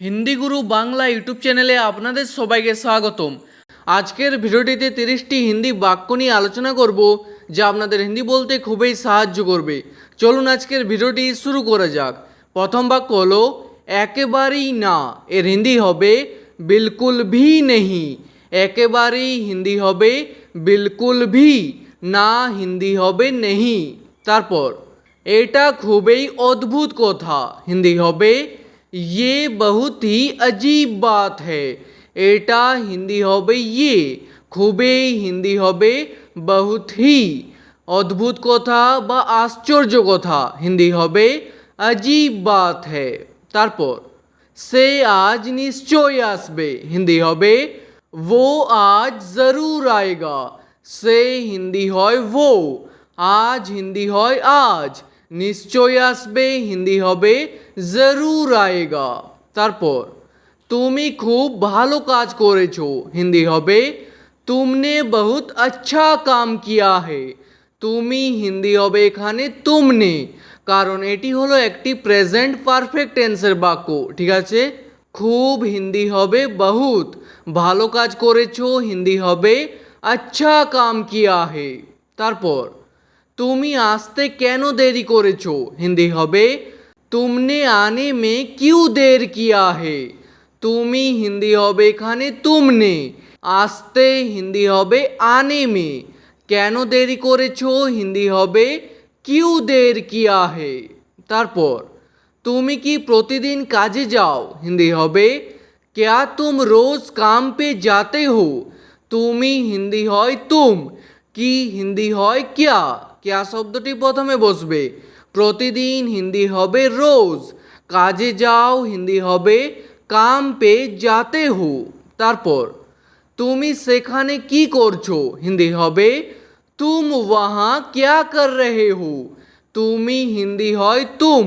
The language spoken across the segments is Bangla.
হিন্দি গুরু বাংলা ইউটিউব চ্যানেলে আপনাদের সবাইকে স্বাগতম। আজকের ভিডিওটিতে তিরিশটি হিন্দি বাক্য নিয়ে আলোচনা করব, যা আপনাদের হিন্দি বলতে খুবই সাহায্য করবে। চলুন আজকের ভিডিওটি শুরু করা যাক। প্রথম বাক্য হলো, একেবারেই না, এর হিন্দি হবে বিলকুল ভি নেহি। একেবারেই হিন্দি হবে বিলকুল ভি, না হিন্দি হবে নেহি। তারপর, এটা খুবই অদ্ভুত কথা, হিন্দি হবে ये बहुत ही अजीब बात है এটা হিন্দি হবে ইয়ে খুবই হিন্দি হবে বহুত হি অদ্ভুত কথা বা আশ্চর্য কথা হিন্দি হবে अजीब बात है তারপর সে আজ নিশ্চয় আসবে হিন্দি হবে वो आज जरूर आएगा সে হিন্দি হয় वो আজ হিন্দি হয় আজ নিশ্চয় আসবে, হিন্দি হবে, জরুর আয়েগা। তারপর, তুমি খুব ভালো কাজ করেছ, হিন্দি হবে, তুমনে বহুত আচ্ছা কাম কিয়া হে, তুমি হিন্দি হবে এখানে তুমনে। কারণ এটি হলো একটি প্রেজেন্ট পারফেক্ট টেন্সের বাক্য, ঠিক আছে? খুব হিন্দি হবে বহুত, ভালো কাজ করেছ, হিন্দি হবে আচ্ছা কাম কিয়া হে। তারপর তুমি আসতে কেন দেরি করেছ? হিন্দি হবে, তুমনে আনে মে কিউ দের কিয়া হে? তুমি হিন্দি হবে এখানে, তুমনে। আসতে হিন্দি হবে, আনে মে। কেন দেরি করেছ? হিন্দি হবে, কিউ দের কিয়া হে? তারপর, তুমি কি প্রতিদিন কাজে যাও? হিন্দি হবে, ক্যা তুম রোজ কাম পে যাতে হো? তুমি হিন্দি হয়, তুম। কি হিন্দি হয়, ক্যা? ক্যা শব্দটি প্রথমে বসবে প্রতিদিন হিন্দি হবে রোজ কাজে যাও হিন্দি হবে কাম পে যাতে হো তারপর তুমি সেখানে কি করছ হিন্দি হবে তুম ওয়াহা ক্যা কর রহে হো তুমি হিন্দি হয় তুম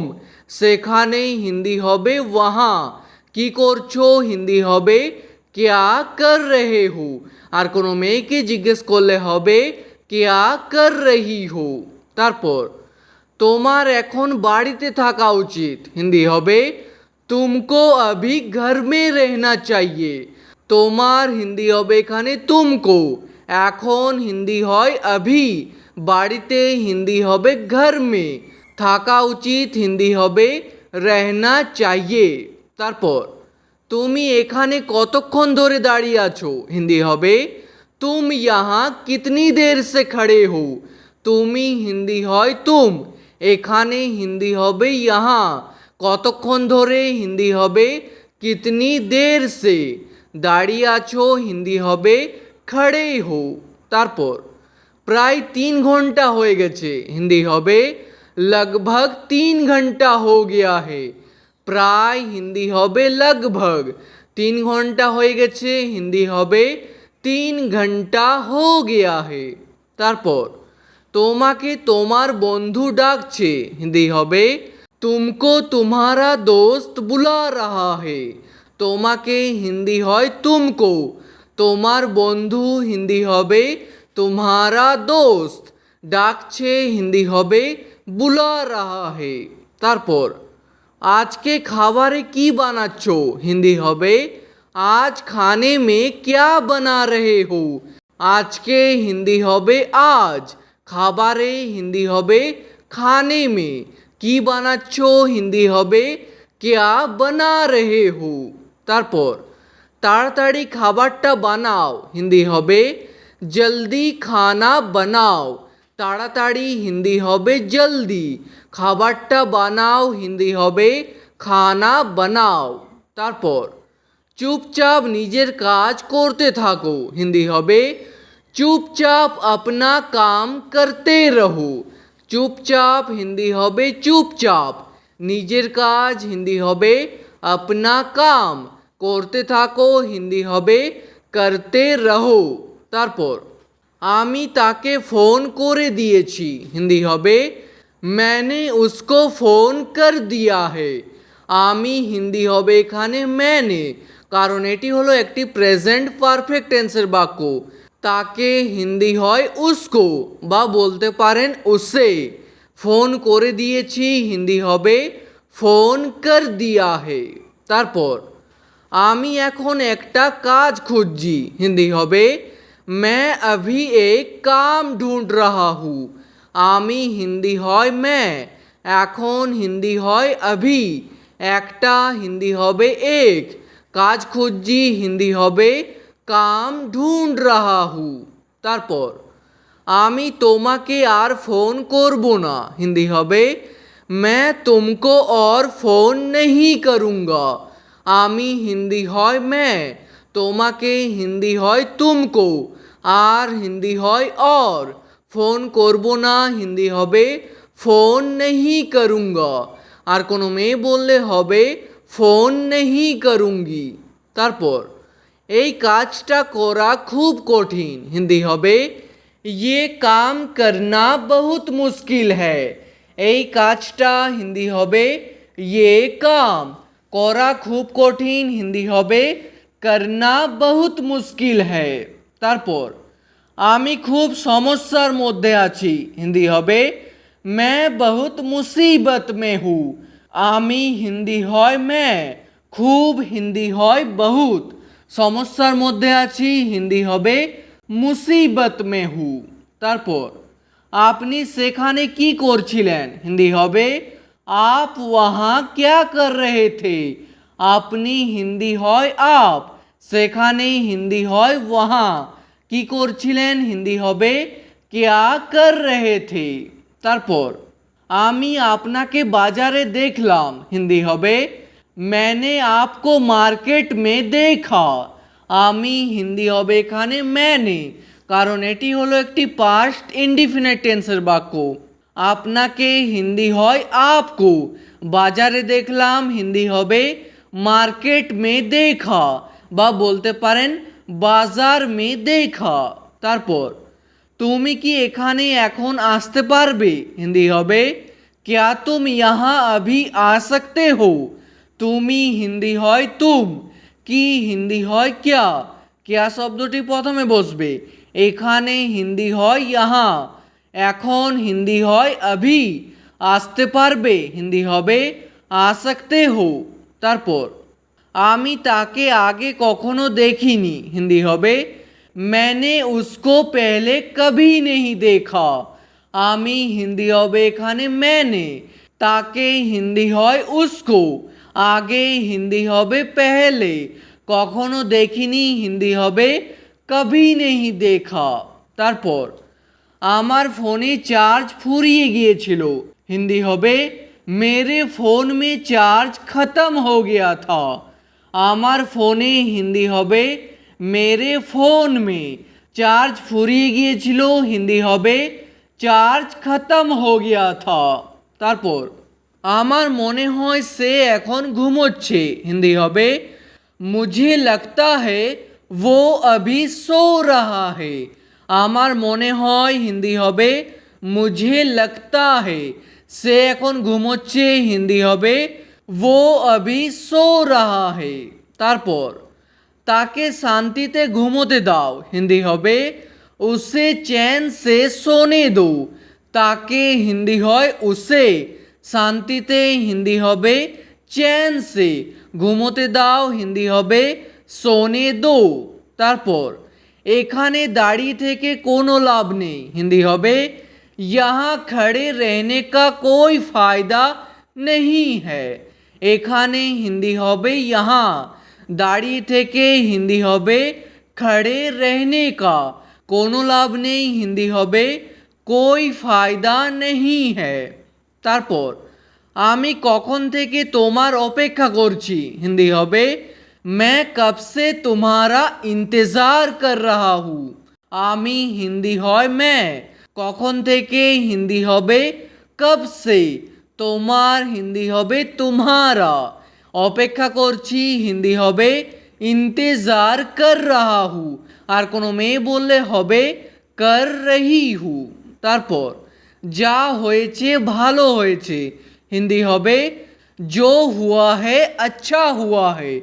সেখানে হিন্দি হবে ওয়াহা কি করছ হিন্দি হবে ক্যা কর রহে হো আর কোনো মেয়েকে জিজ্ঞেস করলে হবে কেয়া কর রহি হো তারপর, তোমার এখন বাড়িতে থাকা উচিত। হিন্দি হবে তুমকো অভি ঘর মে রহনা চাইয়ে তোমার হিন্দি হবে এখানে তুমকো এখন হিন্দি হয় অভি বাড়িতে হিন্দি হবে ঘর মে থাকা উচিত, হিন্দি হবে রহনা চাইয়ে তারপর, তুমি এখানে কতক্ষণ ধরে দাঁড়িয়ে আছো? হিন্দি হবে তুম ইহা কিতনি দের সে খড়ে হো তুমি হিন্দি হয় তুম এখানে হিন্দি হবে ইহা কতক্ষণ ধরে হিন্দি হবে কিতনি দের সে দাঁড়িয়ে আছো হিন্দি হবে খড়ে হো তারপর প্রায় তিন ঘণ্টা হয়ে গেছে হিন্দি হবে লগভগ তিন ঘণ্টা হো গিয়া হে প্রায় হিন্দি হবে লগভগ তিন ঘণ্টা হয়ে গেছে হিন্দি হবে তিন ঘণ্টা হো গিয়া হে। তারপর, তোমাকে তোমার বন্ধু ডাকছে, হিন্দি হবে, তুমকো তোমারা দোস্ত বুলা রাহা হে। তোমাকে হিন্দি হয়, তুমকো। তোমার বন্ধু হিন্দি হবে, তোমারা দোস্ত। ডাকছে, হিন্দি হবে, বুলা রাহা হে। তারপর, আজকে খাবারে কি বানাচ্ছ? হিন্দি হবে আজ খানে মে ক্যা বানা রহে হো আজকে হিন্দি হবে আজ খাবারে হিন্দি হবে খানে মে কি বানাচ্ছ হিন্দি হবে ক্যা বানা রহে হো তারপর তাড়াতাড়ি খাবারটা বানাও হিন্দি হবে জলদি খানা বানাও তাড়াতাড়ি হিন্দি হবে জলদি খাবারটা বানাও হিন্দি হবে খানা বানাও তারপর চুপচাপ নিজের কাজ করতে থাকো হিন্দি হবে চুপচাপ আপনা কাম করতে রহো চুপচাপ হিন্দি হবে চুপচাপ নিজের কাজ হিন্দি হবে আপনা কাম করতে থাকো হিন্দি হবে করতে রহো তারপর আমি তাকে ফোন করে দিয়েছি হিন্দি হবে मैंने उसको ফোন কর দিয়া হে আমি হিন্দি হবে এখানে ম্যানে কারণ এটি হলো একটি প্রেজেন্ট পারফেক্ট টেন্সের বাক্য তাকে হিন্দি হয় উসকো বা বলতে পারেন উসে ফোন করে দিয়েছি হিন্দি হবে ফোন কর দিয়া হে তারপর আমি এখন একটা কাজ খুঁজছি হিন্দি হবে मैं अभी एक काम ढूंढ रहा हूँ আমি হিন্দি হয় मैं এখন হিন্দি হয় अभी একটা হিন্দি হবে এক কাজ খুঁজছি হিন্দি হবে কাম ঢুন্ড রাহা হু তারপর আমি তোমাকে আর ফোন করব না হিন্দি হবে मैं तुमको और फोन नहीं करूँगा আমি হিন্দি হয় मैं তোমাকে হিন্দি হয় তুমকো আর হিন্দি হয় और ফোন করব না হিন্দি হবে ফোন নেহি করুঙ্গা আর কোনো মেয়ে বললে হবে ফোন নেহি করুঙ্গি তারপর এই কাজটা করা খুব কঠিন হিন্দি হবে ये काम करना बहुत मुश्किल है এই কাজটা হিন্দি হবে ये काम করা খুব কঠিন হিন্দি হবে করনা বহুত মুশকিল है তারপর আমি খুব সমস্যার মধ্যে আছি হিন্দি হবে मैं बहुत মুসিবত में हूँ আমি হিন্দি হয় मैं খুব হিন্দি হয় বহুত সমস্যার মধ্যে আছি হিন্দি হবে মুসিবত মে হু তারপর আপনি সেখানে কি করছিলেন হিন্দি হবে আপ ওয়াহা ক্যা কর রহে থে আপনি হিন্দি হয় আপ সেখানে হিন্দি হয় ওয়াহা কি করছিলেন হিন্দি হবে ক্যা কর রহে থে তারপর আমি আপনাকে বাজারে দেখলাম। হিন্দি হবে ম্যানে আপকো মার্কেট মে দেখা আমি হিন্দি হবে এখানে ম্যানে কারণ এটি হলো একটি পাস্ট ইনডিফিনাইট টেন্সের বাক্য। আপনাকে হিন্দি হয় আপকো বাজারে দেখলাম, হিন্দি হবে মার্কেট মে দেখা বা বলতে পারেন, বাজার মে দেখা। তারপর তুমি কি এখানে এখন আসতে পারবে? হিন্দি হবে, ক্যা তুম ইহা আভি আ সকতে হো? তুমি হিন্দি হয়, তুম। কি হিন্দি হয়, ক্যা? ক্যা শব্দটি প্রথমে বসবে, এখানে হিন্দি হয়, ইহা। এখন হিন্দি হয়, আভি। আসতে পারবে। হিন্দি হবে, আ সকতে হো। তারপর, আমি তাকে আগে কখনো দেখিনি। হিন্দি হবে मैंने उसको पहले कभी नहीं देखा আমি হিন্দি হবে এখানে मैंने তাকে হিন্দি হয় উসকো আগে হিন্দি হবে পেহলে কখনো দেখিনি হিন্দি হবে কভি নেহি দেখা তারপর আমার ফোনে চার্জ ফুরিয়ে গিয়েছিল হিন্দি হবে মেরে ফোন মে চার্জ খতম হো গিয়া থা আমার ফোনে হিন্দি হবে মেরে ফোন মে চার্জ ফুরিয়ে গিয়েছিল হিন্দি হবে চার্জ খতম হো গিয়া থা তারপর আমার মনে হয় সে এখন ঘুমোচ্ছে হিন্দি হবে মুঝে লাগতা হে ও অভি সো রাহা হে আমার মনে হয় হিন্দি হবে মুঝে লাগতা হে সে এখন ঘুমোচ্ছে হিন্দি হবে ও অভি সো রাহা হে তারপর তাকে শান্তিতে ঘুমোতে দাও হিন্দি হবে উসে চ্যান সে সোনে দো তাকে হিন্দি হয় উসে শান্তিতে হিন্দি হবে চ্যান সে ঘুমোতে দাও হিন্দি হবে সোনে দো তারপর এখানে দাঁড়িয়ে থেকে কোনো লাভ নেই হিন্দি হবে यहाँ खड़े रहने का कोई फायदा नहीं है এখানে হিন্দি হবে यहाँ দাঁড়িয়ে থেকে হিন্দি হবে খড়ে रहने का কোনো লাভ নেই হিন্দি হবে কোই ফায়দা নেই হ্যায় তারপর আমি কখন থেকে তোমার অপেক্ষা করছি হিন্দি হবে मैं कब से तुम्हारा इंतज़ार कर रहा हूँ আমি হিন্দি হয় मैं কখন থেকে হিন্দি হবে কব সে তোমার হিন্দি হবে তোমারা অপেক্ষা করছি, হিন্দি হবে, ইন্তেজার কর রাহা হু। আর কোনো মেয়ে বললে হবে, কর রহি হু। তারপর, যা হয়েছে ভালো হয়েছে। হিন্দি হবে জো হুয়া হে আচ্ছা হুয়া হে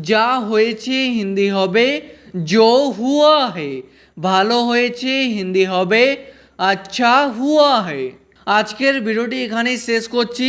যা হয়েছে, হিন্দি হবে জো হুয়া হে ভালো হয়েছে, হিন্দি হবে আচ্ছা হুয়া হে আজকের ভিডিওটি এখানেই শেষ করছি।